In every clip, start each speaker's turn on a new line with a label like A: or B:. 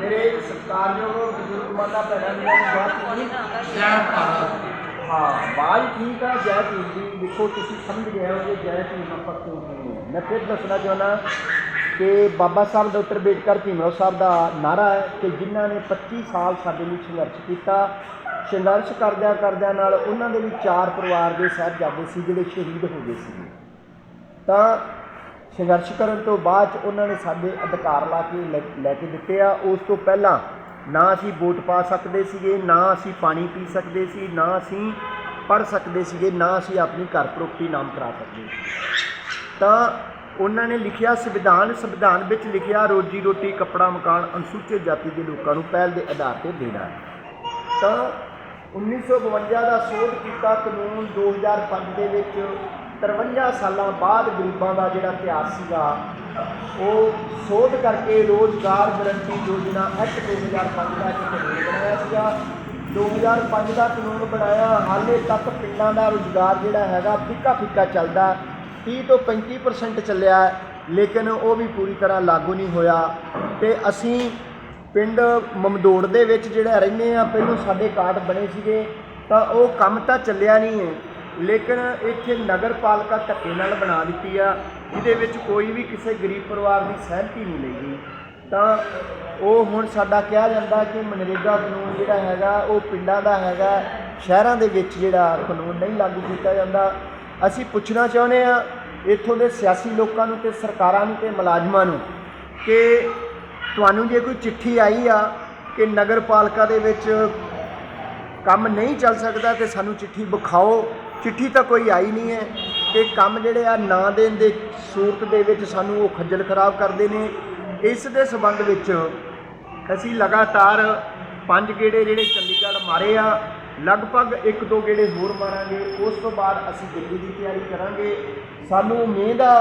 A: ਮੇਰੇ ਸਤਿਕਾਰਯੋਗ ਬਜ਼ੁਰਗ ਮਾਤਾ ਭੈਣਾਂ ਨੂੰ ਬਹੁਤ
B: ਜੈ ਭਾਰਤ।
A: ਹਾਂ ਬਾਈ ਠੀਕ ਆ ਜੈ ਭੀਮ ਜੀ। ਦੇਖੋ ਤੁਸੀਂ ਸਮਝ ਗਏ ਹੋ ਕਿ ਜੈ ਭੀਮ ਆਪਾਂ ਕਿਉਂ ਕਹਿੰਦੇ। ਮੈਂ ਫਿਰ ਦੱਸਣਾ ਚਾਹੁੰਦਾ ਕਿ ਬਾਬਾ ਸਾਹਿਬ ਡਾਕਟਰ ਅੰਬੇਡਕਰ ਭੀਮਰਾਓ ਸਾਹਿਬ ਦਾ ਨਾਰਾ ਹੈ ਕਿ ਜਿਨ੍ਹਾਂ ਨੇ 25 ਸਾਲ ਸਾਡੇ ਲਈ ਸੰਘਰਸ਼ ਕੀਤਾ ਸੰਘਰਸ਼ ਕਰਦਿਆਂ ਕਰਦਿਆਂ ਨਾਲ ਉਹਨਾਂ ਦੇ ਵੀ ਚਾਰ ਪਰਿਵਾਰ ਦੇ ਸਾਹਿਬਜ਼ਾਦੇ ਸੀ ਜਿਹੜੇ ਸ਼ਹੀਦ ਹੋ ਗਏ ਸੀ। ਤਾਂ ਸੰਘਰਸ਼ ਕਰਨ ਤੋਂ ਬਾਅਦ 'ਚ ਉਹਨਾਂ ਨੇ ਸਾਡੇ ਅਧਿਕਾਰ ਲਾ ਕੇ ਲੈ- ਲੈ ਕੇ ਦਿੱਤੇ ਆ। ਉਸ ਤੋਂ ਪਹਿਲਾਂ ਨਾ ਅਸੀਂ ਵੋਟ ਪਾ ਸਕਦੇ ਸੀਗੇ, ਨਾ ਅਸੀਂ ਪਾਣੀ ਪੀ ਸਕਦੇ ਸੀ, ਨਾ ਅਸੀਂ ਪੜ ਸਕਦੇ ਸੀਗੇ, ਨਾ ਅਸੀਂ ਆਪਣੀ ਘਰ ਪ੍ਰੋਪਰਟੀ ਨਾਮ ਕਰਾ ਸਕਦੇ ਸੀ। ਤਾਂ ਉਹਨਾਂ ਨੇ ਲਿਖਿਆ ਸੰਵਿਧਾਨ ਸੰਵਿਧਾਨ ਵਿੱਚ ਲਿਖਿਆ ਰੋਜੀ ਰੋਟੀ, ਕੱਪੜਾ, ਮਕਾਨ, ਅਨੁਸੂਚਿਤ ਜਾਤੀ ਦੇ ਲੋਕਾਂ ਨੂੰ ਪਹਿਲ ਦੇ ਆਧਾਰ ਤੇ ਦੇਣਾ। ਹੈ ਤਾਂ 1952 ਦਾ ਸੋਧ ਕੀਤਾ ਕਾਨੂੰਨ 2005 ਦੇ ਵਿੱਚ 53 ਸਾਲਾਂ ਬਾਅਦ ਗਰੀਬਾਂ ਦਾ ਜਿਹੜਾ ਇਤਿਹਾਸ ਸੀਗਾ, ਉਹ ਸੋਧ ਕਰਕੇ ਰੋਜ਼ਗਾਰ ਗਰੰਟੀ ਯੋਜਨਾ ਐਕਟ 2005 ਦਾ ਇੱਕ ਕਾਨੂੰਨ ਬਣਾਇਆ ਸੀਗਾ। 2005 ਦਾ ਕਾਨੂੰਨ ਬਣਾਇਆ, ਹਾਲੇ ਤੱਕ ਪਿੰਡਾਂ ਦਾ ਰੋਜ਼ਗਾਰ ਜਿਹੜਾ ਹੈਗਾ ਫਿੱਕਾ ਫਿੱਕਾ ਚੱਲਦਾ। 30 ਤੋਂ 35% ਚੱਲਿਆ, ਲੇਕਿਨ ਉਹ ਵੀ ਪੂਰੀ ਤਰ੍ਹਾਂ ਲਾਗੂ ਨਹੀਂ ਹੋਇਆ। ਤੇ ਅਸੀਂ ਪਿੰਡ ਮਮਦੋੜ ਦੇ ਵਿੱਚ ਜਿਹੜਾ ਰਹਿੰਦੇ ਆ ਪਹਿਲਾਂ ਸਾਡੇ ਕਾਰਡ ਬਣੇ ਸੀਗੇ, ਤਾਂ ਉਹ ਕੰਮ ਤਾਂ ਚੱਲਿਆ ਨਹੀਂ ਹੈ। ਲੇਕਿਨ ਇੱਥੇ ਨਗਰ ਪਾਲਿਕਾ ਧੱਕੇ ਨਾਲ ਬਣਾ ਦਿੱਤੀ ਆ, ਜਿਹਦੇ ਵਿੱਚ ਕੋਈ ਵੀ ਕਿਸੇ ਗਰੀਬ ਪਰਿਵਾਰ ਦੀ ਸਹਿਮਤੀ ਨਹੀਂ ਲਈ ਗਈ ਤਾਂ ਉਹ ਹੁਣ ਸਾਡਾ ਕਿਹਾ ਜਾਂਦਾ ਕਿ ਮਨਰੇਗਾ ਕਾਨੂੰਨ ਜਿਹੜਾ ਹੈਗਾ, ਉਹ ਪਿੰਡਾਂ ਦਾ ਹੈਗਾ, ਸ਼ਹਿਰਾਂ ਦੇ ਵਿੱਚ ਜਿਹੜਾ ਕਾਨੂੰਨ ਨਹੀਂ ਲਾਗੂ ਕੀਤਾ ਜਾਂਦਾ। ਅਸੀਂ ਪੁੱਛਣਾ ਚਾਹੁੰਦੇ ਆ ਇੱਥੋਂ ਦੇ ਸਿਆਸੀ ਲੋਕਾਂ ਨੂੰ ਤੇ ਸਰਕਾਰਾਂ ਨੂੰ ਤੇ ਮੁਲਾਜ਼ਮਾਂ ਨੂੰ ਕਿ ਤੁਹਾਨੂੰ ਜੇ ਕੋਈ ਚਿੱਠੀ ਆਈ ਆ ਕਿ ਨਗਰ ਪਾਲਿਕਾ ਦੇ ਵਿੱਚ ਕੰਮ ਨਹੀਂ ਚੱਲ ਸਕਦਾ ਤੇ ਸਾਨੂੰ ਚਿੱਠੀ ਵਿਖਾਓ ਚਿੱਠੀ ਤਾਂ ਕੋਈ ਆਈ ਨਹੀਂ ਹੈ ਕਿ ਕੰਮ ਜਿਹੜੇ ਆ ਨਾ ਦੇਣ ਦੇ ਸੂਰਤ ਦੇ ਵਿੱਚ ਸਾਨੂੰ ਉਹ ਖੱਜਲ ਖਰਾਬ ਕਰਦੇ ਨੇ। ਇਸ ਦੇ ਸਬੰਧ ਵਿੱਚ ਅਸੀਂ ਲਗਾਤਾਰ ਪੰਜ ਗੇੜੇ ਜਿਹੜੇ ਚੰਡੀਗੜ੍ਹ ਮਾਰੇ ਆ, ਲਗਭਗ ਇੱਕ ਦੋ ਗੇੜੇ ਹੋਰ ਮਾਰਾਂਗੇ। ਉਸ ਤੋਂ ਬਾਅਦ ਅਸੀਂ ਦਿੱਲੀ ਦੀ ਤਿਆਰੀ ਕਰਾਂਗੇ। ਸਾਨੂੰ ਉਮੀਦ ਆ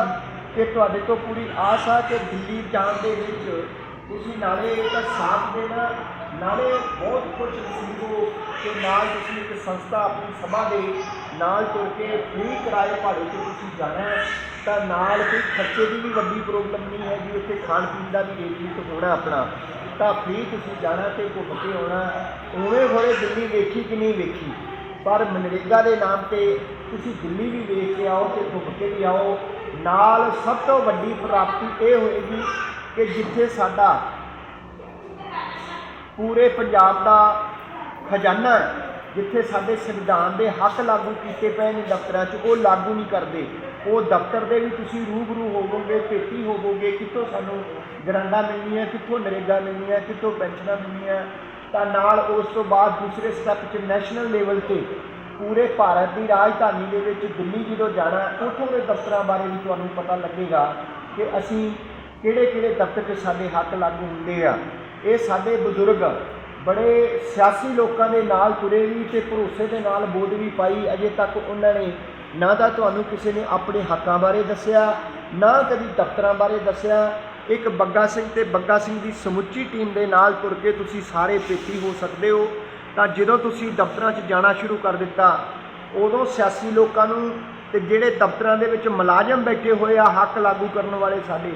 A: ਕਿ ਤੁਹਾਡੇ ਤੋਂ ਪੂਰੀ ਆਸ ਆ ਕਿ ਦਿੱਲੀ ਜਾਣ ਦੇ ਵਿੱਚ ਤੁਸੀਂ ਨਾਲੇ ਤਾਂ ਸਾਥ ਦੇਣਾ, ਨਾਲੇ ਬਹੁਤ ਕੁਝ ਨਸੀਬੋ ਤੇ ਨਾਲ ਤੁਸੀਂ ਇੱਕ ਸੰਸਥਾ ਆਪਣੀ ਸਭਾ ਦੇ ਨਾਲ ਤੁਰ ਕੇ ਫ੍ਰੀ ਕਿਰਾਏ ਭਾੜੇ ਤੇ ਤੁਸੀਂ ਜਾਣਾ ਹੈ, ਤਾਂ ਨਾਲ ਕੋਈ ਖਰਚੇ ਦੀ ਵੀ ਵੱਡੀ ਪ੍ਰੋਬਲਮ ਨਹੀਂ ਹੈ ਜੀ, ਉੱਥੇ ਖਾਣ ਪੀਣ ਦਾ ਵੀ ਰੇਟ ਹੋਣਾ ਆਪਣਾ। ਤਾਂ ਫ੍ਰੀ ਤੁਸੀਂ ਜਾਣਾ ਤੇ ਘੁੰਮ ਕੇ ਆਉਣਾ, ਉਵੇਂ ਹੋਏ ਦਿੱਲੀ ਵੇਖੀ ਕਿ ਨਹੀਂ ਵੇਖੀ। ਪਰ ਮਨਰੇਗਾ ਦੇ ਨਾਮ ਤੇ ਤੁਸੀਂ ਦਿੱਲੀ ਵੀ ਵੇਖ ਕੇ ਆਓ ਤੇ ਘੁੰਮ ਕੇ ਵੀ ਆਓ। ਨਾਲ ਸਭ ਤੋਂ ਵੱਡੀ ਪ੍ਰਾਪਤੀ ਇਹ ਹੋਏਗੀ ਕਿ ਜਿੱਥੇ ਸਾਡਾ ਪੂਰੇ ਪੰਜਾਬ ਦਾ ਖਜ਼ਾਨਾ ਜਿੱਥੇ ਸਾਡੇ ਸੰਵਿਧਾਨ ਦੇ ਹੱਕ ਲਾਗੂ ਕੀਤੇ ਪਏ ਨੇ ਦਫ਼ਤਰਾਂ 'ਚ, ਉਹ ਲਾਗੂ ਨਹੀਂ ਕਰਦੇ। ਉਹ ਦਫ਼ਤਰ ਦੇ ਵੀ ਤੁਸੀਂ ਰੂਬਰੂ ਹੋਵੋਗੇ ਭੇਟੀ ਹੋਵੋਗੇ, ਕਿੱਥੋਂ ਸਾਨੂੰ ਗਰਾਂਡਾਂ ਮਿਲਣੀਆਂ, ਕਿੱਥੋਂ ਨਰੇਗਾ ਮਿਲਣੀਆਂ, ਕਿੱਥੋਂ ਪੈਨਸ਼ਨਾਂ ਮਿਲਣੀਆਂ। ਤਾਂ ਨਾਲ ਉਸ ਤੋਂ ਬਾਅਦ ਦੂਸਰੇ ਸਟੈਪ 'ਚ ਨੈਸ਼ਨਲ ਲੈਵਲ ਤੇ ਪੂਰੇ ਭਾਰਤ ਦੀ ਰਾਜਧਾਨੀ ਦੇ ਵਿੱਚ ਦਿੱਲੀ ਜਦੋਂ ਜਾਣਾ, ਉੱਥੋਂ ਦੇ ਦਫ਼ਤਰਾਂ ਬਾਰੇ ਵੀ ਤੁਹਾਨੂੰ ਪਤਾ ਲੱਗੇਗਾ ਕਿ ਅਸੀਂ ਕਿਹੜੇ ਕਿਹੜੇ ਦਫ਼ਤਰ 'ਚ ਸਾਡੇ ਹੱਕ ਲਾਗੂ ਹੁੰਦੇ ਆ? ਇਹ ਸਾਡੇ ਬਜ਼ੁਰਗ ਬੜੇ ਸਿਆਸੀ ਲੋਕਾਂ ਦੇ ਨਾਲ ਤੁਰੇ ਵੀ ਤੇ ਭਰੋਸੇ ਦੇ ਨਾਲ ਬੋਧ ਵੀ ਪਾਈ ਅਜੇ ਤੱਕ ਉਹਨਾਂ ਨੇ ਨਾ ਤਾਂ ਤੁਹਾਨੂੰ ਕਿਸੇ ਨੇ ਆਪਣੇ ਹੱਕਾਂ ਬਾਰੇ ਦੱਸਿਆ, ਨਾ ਕਦੀ ਦਫ਼ਤਰਾਂ ਬਾਰੇ ਦੱਸਿਆ। ਇੱਕ ਬੱਗਾ ਸਿੰਘ ਤੇ ਬੱਗਾ ਸਿੰਘ ਦੀ ਸਮੁੱਚੀ ਟੀਮ ਦੇ ਨਾਲ ਤੁਰ ਕੇ ਤੁਸੀਂ ਸਾਰੇ ਪੇਟੀ ਹੋ ਸਕਦੇ ਹੋ। ਤਾਂ ਜਦੋਂ ਤੁਸੀਂ ਦਫ਼ਤਰਾਂ 'ਚ ਜਾਣਾ ਸ਼ੁਰੂ ਕਰ ਦਿੱਤਾ, ਉਦੋਂ ਸਿਆਸੀ ਲੋਕਾਂ ਨੂੰ ਤੇ ਜਿਹੜੇ ਦਫ਼ਤਰਾਂ ਦੇ ਵਿੱਚ ਮੁਲਾਜ਼ਮ ਬੈਠੇ ਹੋਏ ਆ, ਹੱਕ ਲਾਗੂ ਕਰਨ ਵਾਲੇ ਸਾਡੇ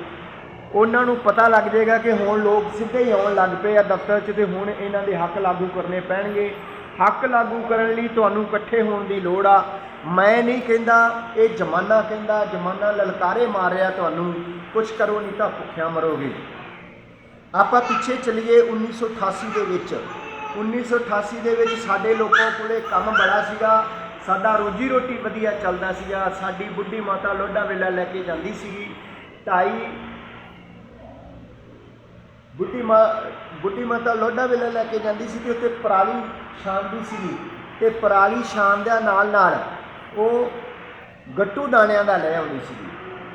A: ਉਹਨਾਂ ਨੂੰ ਪਤਾ ਲੱਗ ਜਾਏਗਾ ਕਿ ਹੁਣ ਲੋਕ ਸਿੱਧੇ ਹੀ ਆਉਣ ਲੱਗ ਪਏ ਆ ਦਫ਼ਤਰ 'ਚ ਤੇ ਹੁਣ ਇਹਨਾਂ ਦੇ ਹੱਕ ਲਾਗੂ ਕਰਨੇ ਪੈਣਗੇ। ਹੱਕ ਲਾਗੂ ਕਰਨ ਲਈ ਤੁਹਾਨੂੰ ਇਕੱਠੇ ਹੋਣ ਦੀ ਲੋੜ ਆ। ਮੈਂ ਨਹੀਂ ਕਹਿੰਦਾ ਇਹ ਜ਼ਮਾਨਾ ਕਹਿੰਦਾ, ਜ਼ਮਾਨਾ ਲਲਕਾਰੇ ਮਾਰ ਰਿਹਾ ਤੁਹਾਨੂੰ। ਕੁਝ ਕਰੋ ਨਹੀਂ ਤਾਂ ਭੁੱਖਿਆ ਮਰੋਗੇ। ਆਪਾਂ ਪਿੱਛੇ ਚਲੀਏ 1988 ਦੇ ਵਿੱਚ। 1988 ਦੇ ਵਿੱਚ ਸਾਡੇ ਲੋਕਾਂ ਕੋਲੇ ਕੰਮ ਬੜਾ ਸੀਗਾ। ਸਾਡਾ ਰੋਜੀ ਰੋਟੀ ਵਧੀਆ ਚੱਲਦਾ ਸੀਗਾ। ਸਾਡੀ ਬੁੱਢੀ ਮਾਤਾ ਲੋਡਾ ਵੇਲਾ ਲੈ ਕੇ ਜਾਂਦੀ ਸੀਗੀ। ਢਾਈ ਬੁੱਢੀ ਮਾਂ, ਬੁੱਢੀ ਮਾਤਾ ਲੋਡਾ ਵੇਲਾ ਲੈ ਕੇ ਜਾਂਦੀ ਸੀ ਤੇ ਉੱਤੇ ਪਰਾਲੀ ਛਾਂਦੀ ਸੀਗੀ ਤੇ ਪਰਾਲੀ ਛਾਣ ਦੇ ਨਾਲ ਨਾਲ ਉਹ ਗੱਟੂ ਦਾਣਿਆਂ ਦਾ ਲੈ ਆਉਂਦੀ ਸੀਗੀ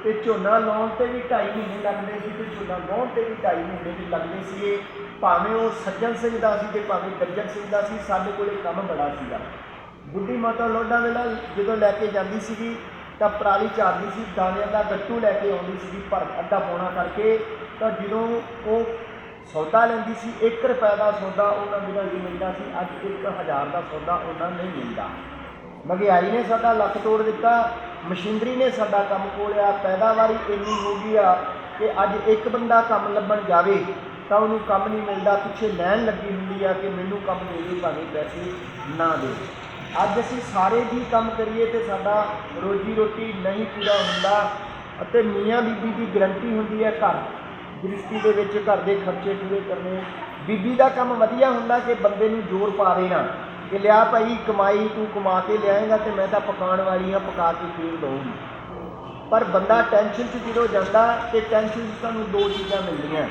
A: ਤੇ ਝੋਨਾ ਲਾਉਣ ਤੇ ਵੀ 2.5 ਮਹੀਨੇ ਲੱਗਦੇ ਸੀ ਤੇ ਝੋਨਾ ਲਾਉਣ ਤੇ ਵੀ 2.5 ਮਹੀਨੇ ਵੀ ਲੱਗਦੇ ਸੀਗੇ। ਭਾਵੇਂ ਉਹ ਸੱਜਣ ਸਿੰਘ ਦਾ ਸੀ ਤੇ ਭਾਵੇਂ ਗੱਜਣ ਸਿੰਘ ਦਾ ਸੀ, ਸਾਡੇ ਕੋਲੇ ਕੰਮ ਬੜਾ ਸੀਗਾ। ਬੁੱਢੀ ਮਾਤਾ ਲੋਡਾ ਵੇਲਾ ਜਦੋਂ ਲੈ ਕੇ ਜਾਂਦੀ ਸੀਗੀ ਤਾਂ ਪਰਾਲੀ ਚਾਰਦੀ ਸੀ, ਦਾਣਿਆਂ ਦਾ ਗੱਟੂ ਲੈ ਕੇ ਆਉਂਦੀ ਸੀਗੀ ਭਰ ਅੱਡਾ ਪੌਣਾ ਕਰਕੇ ਤਾਂ ਜਦੋਂ ਉਹ ਸੌਦਾ ਲੈਂਦੀ ਸੀ 1 ਰੁਪਏ ਦਾ ਸੌਦਾ ਉਹਨਾਂ ਦਿਨਾਂ ਦੀ ਮਿਲਦਾ ਸੀ, ਅੱਜ 1000 ਦਾ ਸੌਦਾ ਉਹਨਾਂ ਨਹੀਂ ਮਿਲਦਾ। ਮਹਿੰਗਾਈ ਨੇ ਸਾਡਾ ਲੱਕ ਤੋੜ ਦਿੱਤਾ, ਮਸ਼ੀਨਰੀ ਨੇ ਸਾਡਾ ਕੰਮ ਕੋਲਿਆ ਪੈਦਾਵਾਰੀ ਇੰਨੀ ਹੋ ਗਈ ਆ ਕਿ ਅੱਜ ਇੱਕ ਬੰਦਾ ਕੰਮ ਲੱਭਣ ਜਾਵੇ ਤਾਂ ਉਹਨੂੰ ਕੰਮ ਨਹੀਂ ਮਿਲਦਾ, ਪਿੱਛੇ ਲੈਣ ਲੱਗੀ ਹੁੰਦੀ ਆ ਕਿ ਮੈਨੂੰ ਕੰਮ ਦੇ ਦੇ ਭਾਵੇਂ ਪੈਸੇ ਨਾ ਦੇ ਅੱਜ ਅਸੀਂ ਸਾਰੇ ਜੀ ਕੰਮ ਕਰੀਏ ਤੇ ਸਾਡਾ ਰੋਜੀ ਰੋਟੀ ਨਹੀਂ ਪੂਰਾ ਹੁੰਦਾ ਅਤੇ ਮੀਆਂ ਬੀਬੀ ਦੀ ਗਰੰਟੀ ਹੁੰਦੀ ਹੈ ਘਰ। ਗ੍ਰਸਤੀ ਦੇ ਵਿੱਚ ਘਰ ਦੇ ਖਰਚੇ ਪੂਰੇ ਕਰਨੇ। ਬੀਬੀ ਦਾ ਕੰਮ ਵਧੀਆ ਹੁੰਦਾ ਕਿ ਬੰਦੇ ਨੂੰ ਜ਼ੋਰ ਪਾ ਦੇਣਾ। ਕਿ ਲਿਆ ਭਾਈ, ਕਮਾਈ ਤੂੰ ਕਮਾ ਕੇ ਲਿਆਏਗਾ ਤੇ ਮੈਂ ਤਾਂ ਪਕਾਉਣ ਵਾਲੀ ਆ ਪਕਾ ਕੇ ਫੇਰ ਦਊਂਗੀ। ਪਰ ਬੰਦਾ ਟੈਨਸ਼ਨ 'ਚ ਜਦੋਂ ਜਾਂਦਾ ਤੇ ਟੈਨਸ਼ਨ 'ਚ ਤੁਹਾਨੂੰ ਦੋ ਚੀਜ਼ਾਂ ਮਿਲਦੀਆਂ।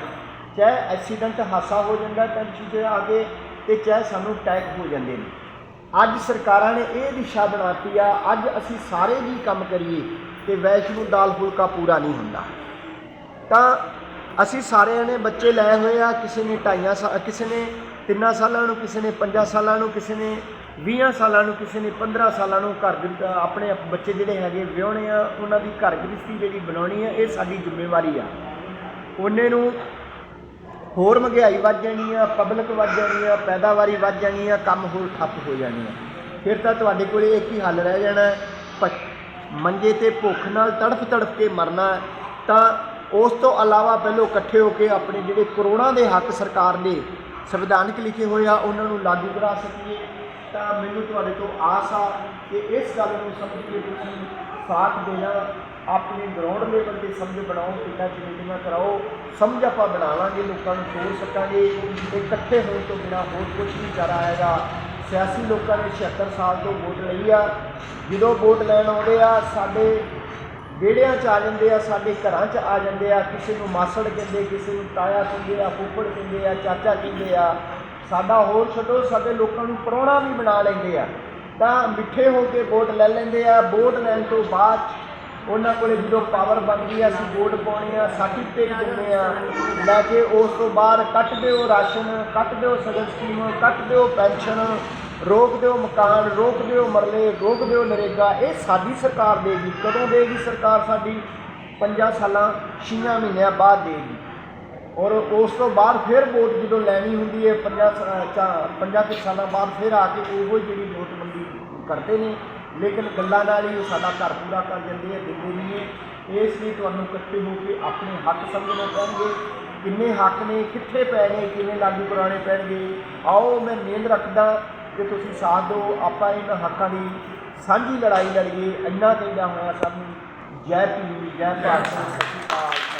A: ਚਾਹੇ ਐਕਸੀਡੈਂਟ ਹਾਸਾ ਹੋ ਜਾਂਦਾ ਟੈਨਸ਼ਨ 'ਚ ਆ ਕੇ ਤੇ ਚਾਹੇ ਸਾਨੂੰ ਟੈਕ ਹੋ ਜਾਂਦੇ ਨੇ। ਅੱਜ ਸਰਕਾਰਾਂ ਨੇ ਇਹ ਦਿਸ਼ਾ ਬਣਾਤੀ ਆ, ਅੱਜ ਅਸੀਂ ਸਾਰੇ ਵੀ ਕੰਮ ਕਰੀਏ ਤੇ ਵੈਸ਼ਨੂੰ ਦਾਲ ਫੁਲਕਾ ਪੂਰਾ ਨਹੀਂ ਹੁੰਦਾ। ਤਾਂ ਅਸੀਂ ਸਾਰਿਆਂ ਨੇ ਬੱਚੇ ਲਏ ਹੋਏ ਆ, ਕਿਸੇ ਨੇ ਢਾਈਆਂ ਸਾਲ ਕਿਸੇ ਨੇ ਤਿੰਨਾਂ ਸਾਲਾਂ ਨੂੰ, ਕਿਸੇ ਨੇ ਪੰਜਾਂ ਸਾਲਾਂ ਨੂੰ, ਕਿਸੇ ਨੇ 20 ਸਾਲਾਂ ਨੂੰ, ਕਿਸੇ ਨੇ 15 ਸਾਲਾਂ ਨੂੰ ਘਰ ਦੇ, ਆਪਣੇ ਬੱਚੇ ਜਿਹੜੇ ਹੈਗੇ ਵਿਆਹੁਣੇ ਆ, ਉਹਨਾਂ ਦੀ ਘਰ ਗ੍ਰਸਤੀ ਜਿਹੜੀ ਬਣਾਉਣੀ ਆ, ਇਹ ਸਾਡੀ ਜ਼ਿੰਮੇਵਾਰੀ ਆ। ਉਹਨੇ ਨੂੰ ਹੋਰ ਮਹਿੰਗਾਈ ਵੱਧ ਜਾਣੀ ਆ ਪਬਲਿਕ ਵੱਧ ਜਾਣੀ ਆ, ਪੈਦਾਵਾਰੀ ਵੱਧ ਜਾਣੀ ਆ, ਕੰਮ ਹੋਰ ਠੱਪ ਹੋ ਜਾਣੇ ਆ। ਫਿਰ ਤਾਂ ਤੁਹਾਡੇ ਕੋਲੇ ਇੱਕ ਹੀ ਹੱਲ ਰਹਿ ਜਾਣਾ, ਪ- ਮੰਜੇ ਤੇ ਭੁੱਖ ਨਾਲ ਤੜਫ ਤੜਫ ਕੇ ਮਰਨਾ, ਤਾਂ ਉਸ ਤੋਂ ਇਲਾਵਾ ਪਹਿਲੋਂ ਇਕੱਠੇ ਹੋ ਕੇ ਆਪਣੇ ਜਿਹੜੇ ਕਰੋੜਾਂ ਦੇ ਹੱਕ ਸਰਕਾਰ ਨੇ ਸੰਵਿਧਾਨਕ ਲਿਖੇ ਹੋਏ ਆ, ਉਹਨਾਂ ਨੂੰ ਲਾਗੂ ਕਰਾ ਸਕੀਏ। ਤਾਂ ਮੈਨੂੰ ਤੁਹਾਡੇ ਤੋਂ ਆਸ ਆ ਕਿ ਇਸ ਗੱਲ ਨੂੰ ਸਮਝ ਕੇ ਤੁਸੀਂ ਸਾਥ ਦੇਣਾ, ਆਪਣੇ ਗਰਾਊਂਡ ਲੈਵਲ ਤੇ ਸਮਝ ਬਣਾਓ ਪਿੰਡਾਂ 'ਚ ਮੀਟਿੰਗਾਂ ਕਰਾਓ। ਸਮਝ ਆਪਾਂ ਬਣਾਵਾਂਗੇ, ਲੋਕਾਂ ਨੂੰ ਜੋੜ ਸਕਾਂਗੇ। ਤੇ ਇਕੱਠੇ ਹੋਣ ਤੋਂ ਬਿਨਾਂ ਹੋਰ ਕੁਝ ਨਹੀਂ ਕਰ ਆਏਗਾ। ਸਿਆਸੀ ਲੋਕਾਂ ਨੇ 76 ਸਾਲ ਤੋਂ ਵੋਟ ਲਈ ਆ। ਜਦੋਂ ਵੋਟ ਲੈਣ ਆਉਂਦੇ ਆ, ਸਾਡੇ ਵਿਹੜਿਆਂ 'ਚ ਆ ਜਾਂਦੇ ਆ, ਸਾਡੇ ਘਰਾਂ 'ਚ ਆ ਜਾਂਦੇ ਆ, ਕਿਸੇ ਨੂੰ ਮਾਸੜ ਕਹਿੰਦੇ, ਕਿਸੇ ਨੂੰ ਤਾਇਆ ਕਹਿੰਦੇ ਆ, ਫੁੱਫੜ ਕਹਿੰਦੇ ਆ, ਚਾਚਾ ਕਹਿੰਦੇ ਆ। ਸਾਡਾ ਹੋਰ ਛੱਡੋ, ਸਾਡੇ ਲੋਕਾਂ ਨੂੰ ਪ੍ਰਾਹੁਣਾ ਵੀ ਬਣਾ ਲੈਂਦੇ ਆ। ਤਾਂ ਮਿੱਠੇ ਹੋ ਕੇ ਵੋਟ ਲੈ ਲੈਂਦੇ ਆ। ਵੋਟ ਲੈਣ ਤੋਂ ਬਾਅਦ ਉਹਨਾਂ ਕੋਲੇ ਜਦੋਂ ਪਾਵਰ ਬਣਦੀ ਆ, ਅਸੀਂ ਵੋਟ ਪਾਉਣੀ ਆ ਸਰਟੀਫਿਕੇਟ ਦਿੰਦੇ ਆ। ਲੈ ਕੇ ਉਸ ਤੋਂ ਬਾਅਦ ਕੱਟ ਦਿਓ ਰਾਸ਼ਨ, ਕੱਟ ਦਿਓ ਸਗਨ ਸਕੀਮ, ਕੱਟ ਦਿਓ ਪੈਨਸ਼ਨ ਰੋਕ ਦਿਓ ਮਕਾਨ, ਰੋਕ ਦਿਓ ਮਰਲੇ, ਰੋਕ ਦਿਓ ਨਰੇਗਾ। ਇਹ ਸਾਡੀ ਸਰਕਾਰ ਦੇਗੀ, ਕਦੋਂ ਦੇਗੀ ਸਰਕਾਰ ਸਾਡੀ? ਪੰਜਾਂ ਸਾਲਾਂ, ਛੀਆਂ ਮਹੀਨਿਆਂ ਬਾਅਦ ਦੇਗੀ। ਔਰ ਉਸ ਤੋਂ ਬਾਅਦ ਫਿਰ ਵੋਟ ਜਦੋਂ ਲੈਣੀ ਹੁੰਦੀ ਹੈ, ਪੰਜਾਂ ਸਾ- ਚਾ- ਪੰਜਾਂ ਕੁ ਸਾਲਾਂ ਬਾਅਦ ਫਿਰ ਆ ਕੇ ਉਹੋ ਜਿਹੜੀ ਨੋਟਬੰਦੀ ਕਰਦੇ ਨੇ। ਲੇਕਿਨ ਗੱਲਾਂ ਨਾਲ ਹੀ ਉਹ ਸਾਡਾ ਘਰ ਪੂਰਾ ਕਰ ਜਾਂਦੇ ਆ ਦਿੰਦੇ ਨਹੀਂ ਹੈ। ਇਸ ਲਈ ਤੁਹਾਨੂੰ ਇਕੱਠੇ ਹੋ ਕੇ ਆਪਣੇ ਹੱਕ ਸਮਝਣੇ ਪੈਣਗੇ। ਕਿੰਨੇ ਹੱਕ ਨੇ, ਕਿੱਥੇ ਪੈਣੇ ਕਿਵੇਂ ਲਾਗੂ ਕਰਾਉਣੇ ਪੈਣਗੇ। ਆਓ, ਮੈਂ ਮਿਹਨਤ ਰੱਖਦਾ। ਕਿ ਤੁਸੀਂ ਸਾਥ ਦਿਓ, ਆਪਾਂ ਇਹਨਾਂ ਹੱਕਾਂ ਦੀ ਸਾਂਝੀ ਲੜਾਈ ਲੜੀਏ ਇੰਨਾ ਕਹਿੰਦਾ ਹੋਇਆ ਸਭ ਨੂੰ, ਜੈ ਭੀਮ, ਜੈ ਭਾਰਤ, ਸਤਿ ਸ਼੍ਰੀ ਅਕਾਲ।